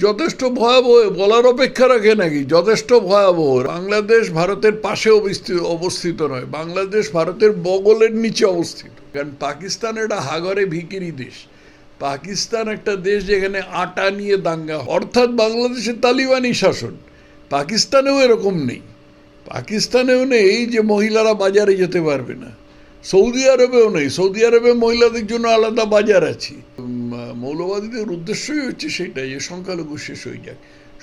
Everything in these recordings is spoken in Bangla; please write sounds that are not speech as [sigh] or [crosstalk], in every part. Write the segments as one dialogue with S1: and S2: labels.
S1: যথেষ্ট ভয়াবহ, বলার অপেক্ষা রাখে নাকি? যথেষ্ট ভয়াবহ। বাংলাদেশ ভারতের পাশে অবস্থিত অবস্থিত নয়। বাংলাদেশ ভারতের বগলের নিচে অবস্থিত। কারণ পাকিস্তান একটা হাগরে ভিকিরি দেশ। পাকিস্তান একটা দেশ যেখানে আটা নিয়ে দাঙ্গা অর্থাৎ বাংলাদেশের তালিবানি শাসন। পাকিস্তানেও এরকম নেই। পাকিস্তানেও নেই যে মহিলারা বাজারে যেতে পারবে না। সৌদি আরবেও নেই। সৌদি আরবে মহিলাদের জন্য আলাদা বাজার আছে। মৌলবাদীদের উদ্দেশ্যই হচ্ছে সেটাই যে সংখ্যালঘু শেষ হয়ে যাক।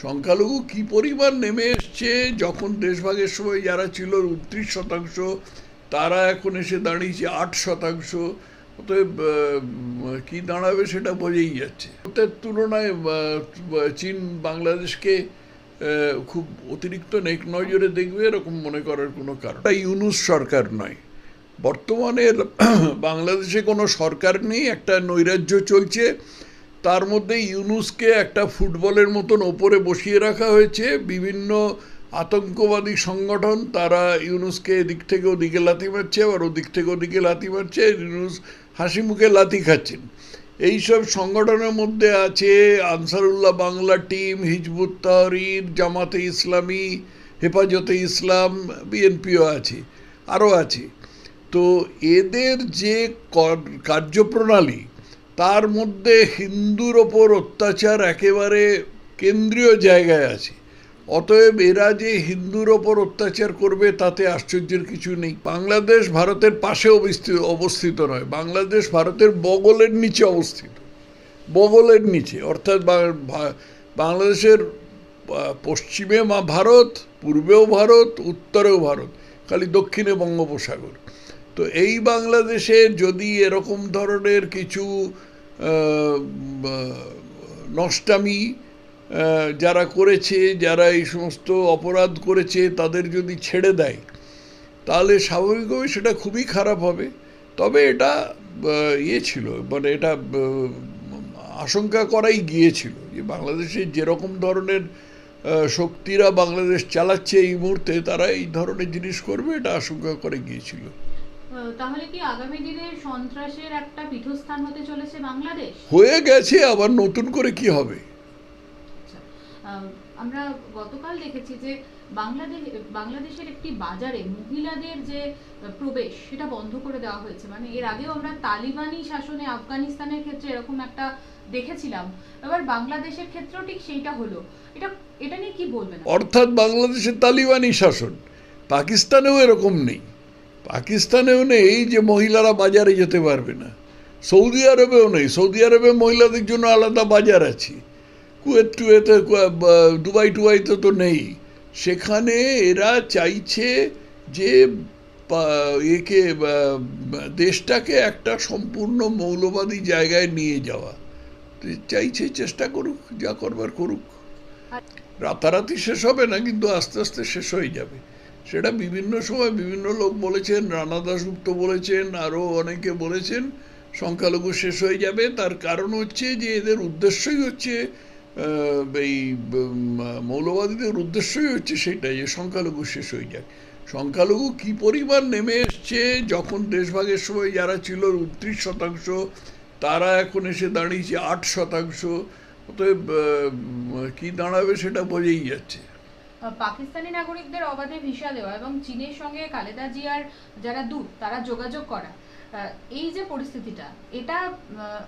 S1: সংখ্যালঘু কি পরিমাণ নেমে এসছে? যখন দেশভাগের সময় যারা ছিল উনত্রিশ শতাংশ, তারা এখন এসে দাঁড়িয়েছে আট শতাংশ। অতএব কি দাঁড়াবে সেটা বোঝেই যাচ্ছে। ওদের তুলনায় চীন বাংলাদেশকে খুব অতিরিক্ত নেক নজরে দেখবে, এরকম মনে করার কোনো কারণ। ইউনুস সরকার নয়। বর্তমানে [clears throat] বাংলাদেশে কোনো সরকার নেই, একটা নৈরাজ্য চলছে। তার মধ্যে ইউনুসকে একটা ফুটবলের মতন ওপরে বসিয়ে রাখা হয়েছে। বিভিন্ন আতঙ্কবাদী সংগঠন, তারা ইউনুসকে এদিক থেকে ওদিকে লাথি মারছে, আবার ওদিক থেকে ওদিকে লাথি মারছে, ইউনুস হাসি মুখে লাথি খাচ্ছেন। এইসব সংগঠনের মধ্যে আছে আনসারুল্লাহ বাংলা টিম, হিজবুত তাহরির, জামাতে ইসলামী, হেফাজতে ইসলাম, বিএনপিও আছে, আরও আছে। তো এদের যে কার্যপ্রণালী, তার মধ্যে হিন্দুর ওপর অত্যাচার একেবারে কেন্দ্রীয় জায়গায় আছে। অতএব এরা যে হিন্দুর ওপর অত্যাচার করবে, তাতে আশ্চর্যের কিছু নেই। বাংলাদেশ ভারতের পাশে অবস্থিত অবস্থিত নয়। বাংলাদেশ ভারতের বগলের নিচে অবস্থিত। বগলের নিচে। অর্থাৎ বাংলাদেশের পশ্চিমে মা, ভারত, পূর্বেও ভারত, উত্তরেও ভারত, খালি দক্ষিণে বঙ্গোপসাগর। তো এই বাংলাদেশে যদি এরকম ধরনের কিছু নষ্টামি যারা করেছে, যারা এই সমস্ত অপরাধ করেছে, তাদের যদি ছেড়ে দেয়, তাহলে স্বাভাবিকভাবে সেটা খুবই খারাপ হবে। তবে এটা ইয়ে ছিল মানে এটা আশঙ্কা করাই গিয়েছিল যে বাংলাদেশে যেরকম ধরনের শক্তিরা বাংলাদেশ চালাচ্ছে এই মুহূর্তে, তারা এই ধরনের জিনিস করবে, এটা আশঙ্কা করে গিয়েছিল।
S2: তাহলে কি আগামী দিনে সন্ত্রাসের একটা পীঠস্থান হতে চলেছে বাংলাদেশ?
S1: হয়ে গেছে আবার নতুন করে কি হবে?
S2: আচ্ছা, আমরা গতকাল দেখেছি যে বাংলাদেশ বাংলাদেশের একটি বাজারে মহিলাদের যে প্রবেশ সেটা বন্ধ করে দেওয়া হয়েছে। মানে এর আগেও আমরা তালিবানি শাসনে আফগানিস্তানের ক্ষেত্রে এরকম একটা দেখেছিলাম। এবার বাংলাদেশের ক্ষেত্রেও ঠিক সেইটা হলো। এটা এটা নিয়ে কি বলবেন?
S1: অর্থাৎ বাংলাদেশের তালিবানি শাসন পাকিস্তানেও এরকম নেই। পাকিস্তানেও নেই যে মহিলারা বাজারে যেতে পারবে না। সৌদি আরবেও নেই সৌদি আরবে মহিলাদের জন্য আলাদা বাজার আছে। কুয়েত টুয়েতে দুবাই টুবাইতে তো নেই। সেখানে এরা চাইছে যে একে দেশটাকে একটা সম্পূর্ণ মৌলবাদী জায়গায় নিয়ে যাওয়া। চাইছে চেষ্টা করুক যা করবার করুক। রাতারাতি শেষ হবে না কিন্তু আস্তে আস্তে শেষ হয়ে যাবে। সেটা বিভিন্ন সময় বিভিন্ন লোক বলেছেন, রানা দাসগুপ্ত বলেছেন আরও অনেকে বলেছেন, সংখ্যালঘু শেষ হয়ে যাবে। তার কারণ হচ্ছে যে এদের উদ্দেশ্যই হচ্ছে এই মৌলবাদীদের উদ্দেশ্যই হচ্ছে সেটাই যে সংখ্যালঘু শেষ হয়ে যাক। সংখ্যালঘু কি পরিমাণ নেমে এসছে, যখন দেশভাগের সময় যারা ছিল উনত্রিশ শতাংশ, তারা এখন এসে দাঁড়িয়েছে আট শতাংশ, অতএব কি দাঁড়াবে সেটা বোঝেই যাচ্ছে।
S2: পাকিস্তানি নাগরিকদের অবাধে ভিসা দেওয়া এবং চীনের সঙ্গে খালেদা জিয়ার যারা দূত, তারা যোগাযোগ করা। এই যে পরিস্থিতিটা, এটা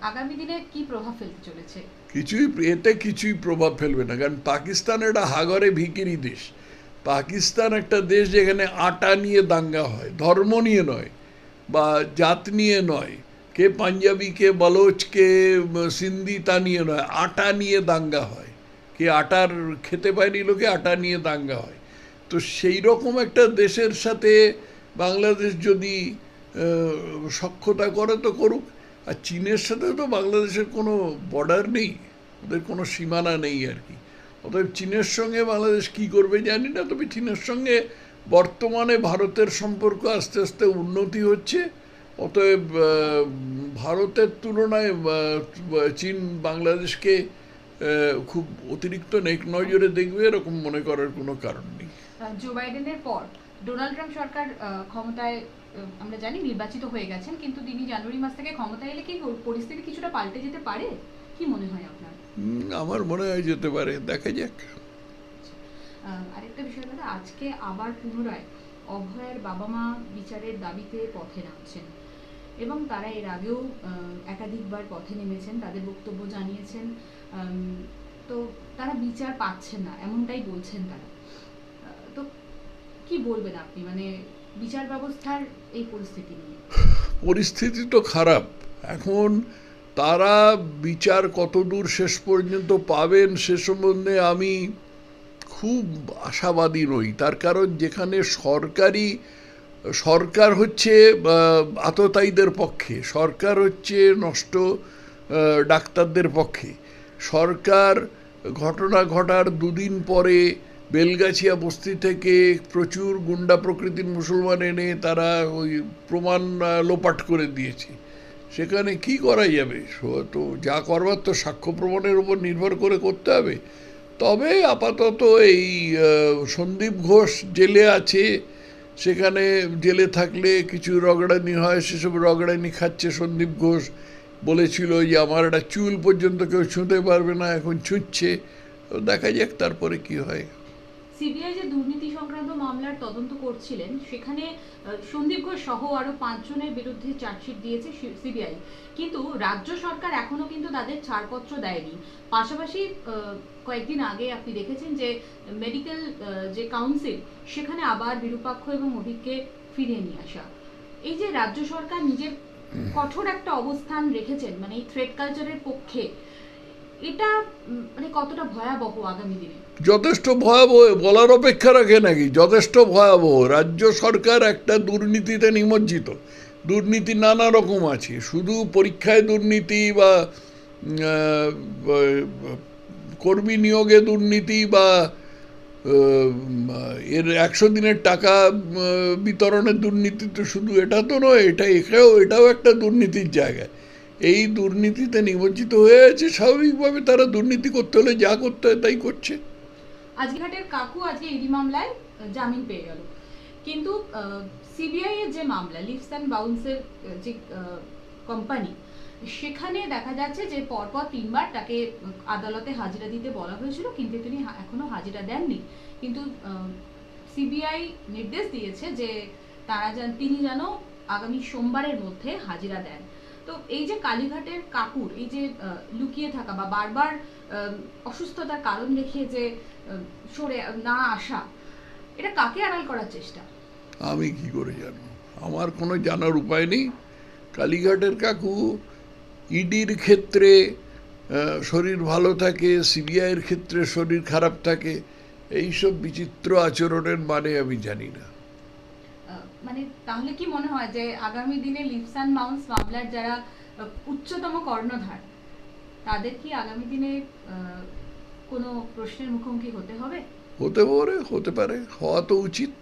S2: আগামী দিনে কি প্রভাব ফেলতে চলেছে?
S1: কিছুই এতে কিছুই প্রভাব ফেলবে না, কারণ পাকিস্তান একটা হাগরে ভিকিরি দেশ। পাকিস্তান একটা দেশ যেখানে আটা নিয়ে দাঙ্গা হয়, ধর্ম নিয়ে নয়, বা জাত নিয়ে নয়, কে পাঞ্জাবি, কে বলোচ, কে সিন্ধি তা নিয়ে নয়, আটা নিয়ে দাঙ্গা হয়। কে আটার খেতে পায়নি লোকে, আটা নিয়ে দাঙ্গা হয়। তো সেই রকম একটা দেশের সাথে বাংলাদেশ যদি সখ্যতা করে তো করুক। আর চীনের সাথে তো বাংলাদেশের কোনো বর্ডার নেই, ওদের কোনো সীমানা নেই আর কি। অতএব চীনের সঙ্গে বাংলাদেশ কি করবে জানি না, তবে চীনের সঙ্গে বর্তমানে ভারতের সম্পর্ক আস্তে আস্তে উন্নতি হচ্ছে। অতএব ভারতের তুলনায় চীন বাংলাদেশকে খুব অতিরিক্ত নেক নজরে দেখবে এরকম মনে করার কোনো কারণ নেই।
S2: জো বাইডেনের পর ডোনাল্ড ট্রাম্প সরকার ক্ষমতায় আমরা জানি নির্বাচিত হয়ে গেছেন কিন্তু তিনি জানুয়ারি মাস থেকে ক্ষমতায় এলে কি পরিস্থিতি কিছুটা পাল্টে যেতে পারে? কি মনে হয় আপনার?
S1: আমার মনে হয় যেতে পারে দেখা যাক।
S2: আরেকটা বিষয় দাদা আজকে আবার পুনরায় অভয়ের বাবা মা বিচারের দাবিতে পথে নামছেন। এবং তারা এর আগেও একাধিকবার পথে নেমেছেন, তাদের বক্তব্য জানিয়েছেন তো তারা বিচার পাচ্ছেন না, এমনটাই বলছেন তারা। তো কি বলবেন আপনি? মানে বিচার ব্যবস্থার এই পরিস্থিতি নিয়ে।
S1: পরিস্থিতি তো খারাপ। এখন তারা বিচার কতদূর শেষ পর্যন্ত পাবেন সে সম্বন্ধে আমি খুব আশাবাদী নই। তার কারণ যেখানে সরকারি সরকার হচ্ছে আততায়ীদের পক্ষে, সরকার হচ্ছে নষ্ট ডাক্তারদের পক্ষে। সরকার ঘটনা ঘটার দুদিন পরে বেলগাছিয়া বস্তি থেকে প্রচুর গুন্ডা প্রকৃতির মুসলমান এনে তারা ওই প্রমাণ লোপাট করে দিয়েছে। সেখানে কি করা যাবে? তো যা করবার তো সাক্ষ্য প্রমাণের উপর নির্ভর করে করতে হবে। তবে আপাতত এই সন্দীপ ঘোষ জেলে আছে সেখানে জেলে থাকলে কিছু রগড়ানি হয়, সেসব রগড়ানি খাচ্ছে সন্দীপ ঘোষ। বলেছিল যে, আমার একটা চুল পর্যন্ত কেউ ছুঁতে পারবে না, এখন ছুঁচ্ছে। দেখা যাক তারপরে কি হয়।
S2: সিবিআই যে দুর্নীতি সংক্রান্ত মামলার তদন্ত করছিলেন, সেখানে সন্দীপ ঘোষ সহ আরও পাঁচজনের বিরুদ্ধে চার্জশিট দিয়েছে সিবিআই। কিন্তু রাজ্য সরকার এখনও কিন্তু তাদের ছাড়পত্র দেয়নি। পাশাপাশি কয়েকদিন আগে আপনি দেখেছেন যে মেডিকেল যে কাউন্সিল, সেখানে আবার বিরূপাক্ষ এবং অভিককে ফিরিয়ে নিয়ে আসা। এই যে রাজ্য সরকার নিজের কঠোর একটা অবস্থান রেখেছেন মানে এই থ্রেড কালচারের পক্ষে এটা মানে কতটা ভয়াবহ আগামী দিনে?
S1: যথেষ্ট ভয়াবহ, বলার অপেক্ষা রাখে নাকি? যথেষ্ট ভয়াবহ। রাজ্য সরকার একটা দুর্নীতিতে নিমজ্জিত। দুর্নীতি নানা রকম আছে। শুধু পরীক্ষায় দুর্নীতি বা কর্মী নিয়োগে দুর্নীতি বা এর একশো দিনের টাকা বিতরণের দুর্নীতি তো শুধু এটা তো নয়, এটা এখানেও এটাও একটা দুর্নীতির জায়গা। এই দুর্নীতিতে নিমজ্জিত হয়ে আছে স্বাভাবিকভাবে তারা দুর্নীতি করতে হলে যা করতে হয় তাই করছে।
S2: আজঘাটের কাকু আজকে ইডি মামলায় জামিন পেয়ে গেল। কিন্তু সিবিআই এর যে মামলা লিভস অ্যান্ড বাউন্সের যে কোম্পানি সেখানে দেখা যাচ্ছে যে পরপর তিনবার তাকে আদালতে হাজিরা দিতে বলা হয়েছিল, কিন্তু তিনি এখনও হাজিরা দেননি। কিন্তু সিবিআই নির্দেশ দিয়েছে যে তারা তিনি যেন আগামী সোমবারের মধ্যে হাজিরা দেন। তো এই যে কালীঘাটের কাকুর, এই যে লুকিয়ে থাকা বা বারবার অসুস্থতার কারণ দেখিয়ে যে সরে না আসা, এটা কাকে আড়াল করার চেষ্টা?
S1: আমি কি করে জানব? আমার কোনো জানার উপায় নেই। কালীঘাটের কাকু ইডির ক্ষেত্রে শরীর ভালো থাকে, সিবিআইয়ের ক্ষেত্রে শরীর খারাপ থাকে, এইসব বিচিত্র আচরণের মানে আমি জানি না।
S2: মানে তাহলে কি মনে হয় যে আগামী দিনে লিপস অ্যান্ড মাউন্স মামলার যারা উচ্চতম কর্ণধার, তাদের কি আগামী দিনে কোনো প্রশ্নের মুখোমুখি হতে হবে?
S1: হতে পারে হতে পারে, হওয়া তো উচিত।